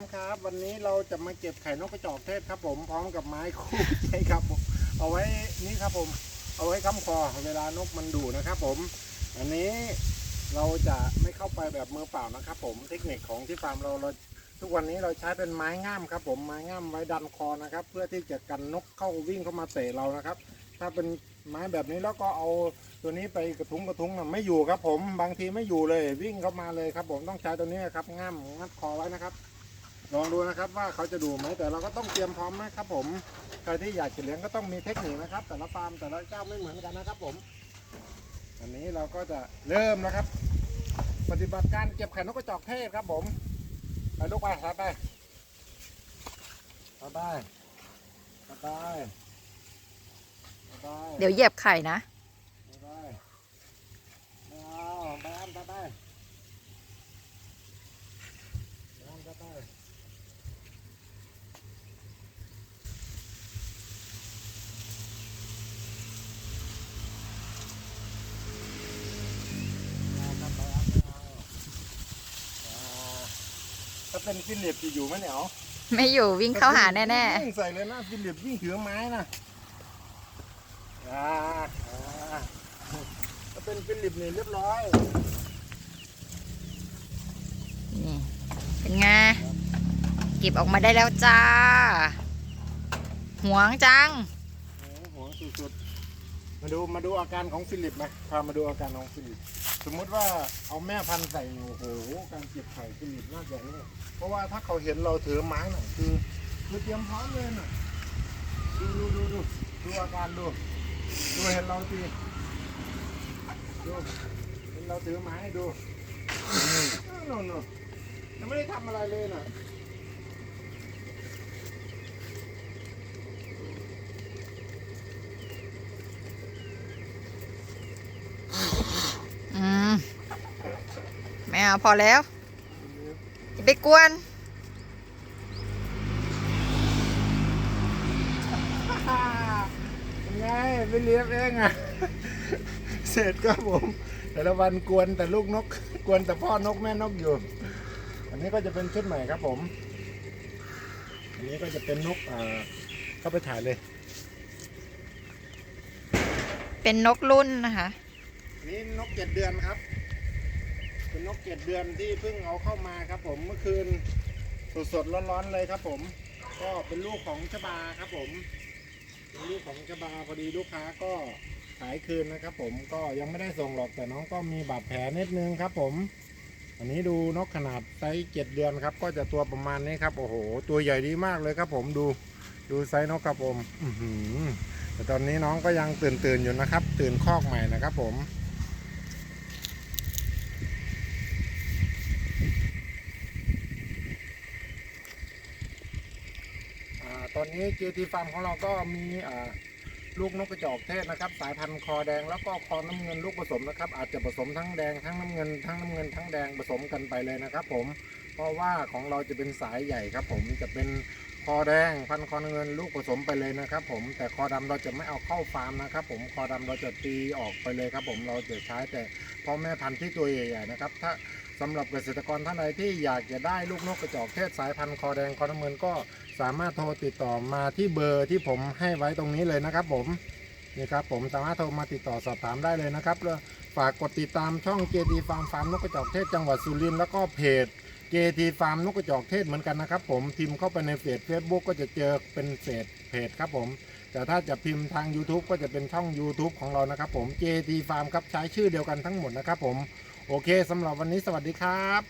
ครับวันนี้เราจะมาเก็บไข่นกกระจอกเทศครับผมพร้อมกับไม้คู่ใจครับผมเอาไว้นี่ครับผม เอาไว้ค้ำคอเวลานกมันดุนะครับผม อันนี้เราจะไม่เข้าไปแบบมือเปล่านะครับผมเทคนิคของที่ฟาร์มเราเราทุกวันนี้เราใช้เป็นไม้ง่ามครับ ผมไม้ง่ามไว้ดันคอนะครับ เพื่อที่จะกันนกเข้าวิ่งเข้ามาเตะเรานะครับ ถ้าเป็นไม้แบบนี้แล้วก็เอาตัวนี้ไปกระทุ้งกระทุ้งนะไม่อยู่ครับ ผมบางทีไม่อยู่เลยวิ่งเข้ามาเลยครับ ผมต้องใช้ตัวนี้ครับง่ามงัดคอไว้นะครับ ลองดูนะครับว่าเขาจะดูไหมแต่เราก็ต้องเตรียมพร้อมนะครับผมใครที่อยากจะเลี้ยงก็ต้องมีเทคนิคนะครับ แต่ละฟาร์มแต่ละเจ้าไม่เหมือนกันนะครับ ผม อันนี้เราก็จะเริ่มนะครับ ปฏิบัติการเก็บไข่นกกระจอกเทศครับ ผมไปลูกไปครับไปไปไปไปเดี๋ยวเหยียบไข่นะ ถ้าเป็นฟิลิปจะอยู่ไหมเนี่ยเอาไม่อยู่วิ่งเข้าหาแน่วิ่งใส่เลยนะฟิลิปวิ่งถือไม้นะอ่าอ่าถ้าเป็นฟิลิปนี่เรียบร้อยๆนี่เป็นไงเก็บออกมาได้แล้วจ้า หวงจัง โอ้โหสุดๆมาดูมาดูอาการของฟิลิปไหมพามาดูอาการของฟิลิป สมมุติว่าเอาแม่พันธุ์ใส่โอ้โหการเก็บไข่ฟิลิปน่าจะนี่เพราะว่าถ้าเขาเห็นเราถือไม้น่ะคือคือเตรียมพร้อมเลยน่ะดูดูดูดูดูอาการดูดูเห็นเราตีดูเห็นเราถือไม้ดูโน่นโน่นยังไม่ได้ทำอะไรเลยน่ะ อืมไม่ เอาพอแล้วอย่าไปกวนเป็นไงไม่เลี้ยงเองอะ เสร็จก็ผม แต่ละวันกวนแต่ลูกนก กวนแต่พ่อนกแม่นกอยู่ อันนี้ก็จะเป็นชุดใหม่ครับผม อันนี้ก็จะเป็นนกอ่าเข้าไปถ่ายเลย เป็นนกรุ่นนะคะอันนี้นกเจ็ดเดือนครับ เป็นนกเจ็ดเดือนที่เพิ่งเอาเข้ามาครับผมเมื่อคืนสดๆร้อนๆเลยครับผม ก็เป็นลูกของชบาครับผมเป็นลูกของชบาพอดีลูกค้าก็ขายคืนนะครับ ผมก็ยังไม่ได้ส่งหรอกแต่น้องก็มีบาดแผลนิดนึงครับ ผม อันนี้ดูนกขนาดไซส์เจ็ดเดือนครับ ก็จะตัวประมาณนี้ครับโอ้โห ตัวใหญ่ดีมากเลยครับผมดูดูไซส์นกครับผมแต่ตอนนี้น้องก็ยังตื่นตื่นๆอยู่นะครับ ตื่นคอกใหม่นะครับผม อ่าตอนนี้ GT Farm ของเราก็มีลูกนกกระจอกเทศนะครับ สายพันธุ์คอแดงแล้วก็คอน้ำเงินลูกผสมนะครับ อาจจะผสมทั้งแดงทั้งน้ำเงินทั้งน้ำเงินทั้งแดงผสมกันไปเลยนะครับ ผมเพราะว่าของเราจะเป็นสายใหญ่ครับ ผมจะเป็นคอแดงพันธุ์คอน้ำเงินลูกผสมไปเลยนะครับ ผมแต่คอดำเราจะไม่เอาเข้าฟาร์มนะครับ ผมคอดำเราจะตีออกไปเลยครับ ผมเราจะใช้แต่พ่อแม่พันธุ์ที่ตัวใหญ่ ๆ นะครับ ถ้า สำหรับเกษตรกรท่านใดที่อยากจะได้ลูกนกกระจอกเทศสายพันธุ์คอแดงคอน้ำเงินก็สามารถโทรติดต่อมาที่เบอร์ที่ผมให้ไว้ตรงนี้เลยนะครับผมนี่ครับผมสามารถโทรมาติดต่อสอบถามได้เลยนะครับแล้วฝากกดติดตามช่อง JT Farm ฟาร์มนกกระจอกเทศจังหวัดสุรินทร์แล้วก็เพจ JT Farm นกกระจอกเทศเหมือนกันนะครับผมพิมพ์เข้าไปในเฟซ Facebook ก็จะเจอเป็นเฟซเพจครับผมแต่ถ้าจะพิมพ์ทาง YouTube ก็จะเป็นช่อง YouTube ของเรานะครับผม JT Farm ครับใช้ชื่อเดียวกันทั้งหมดนะครับผม โอเคสำหรับวันนี้สวัสดีครับ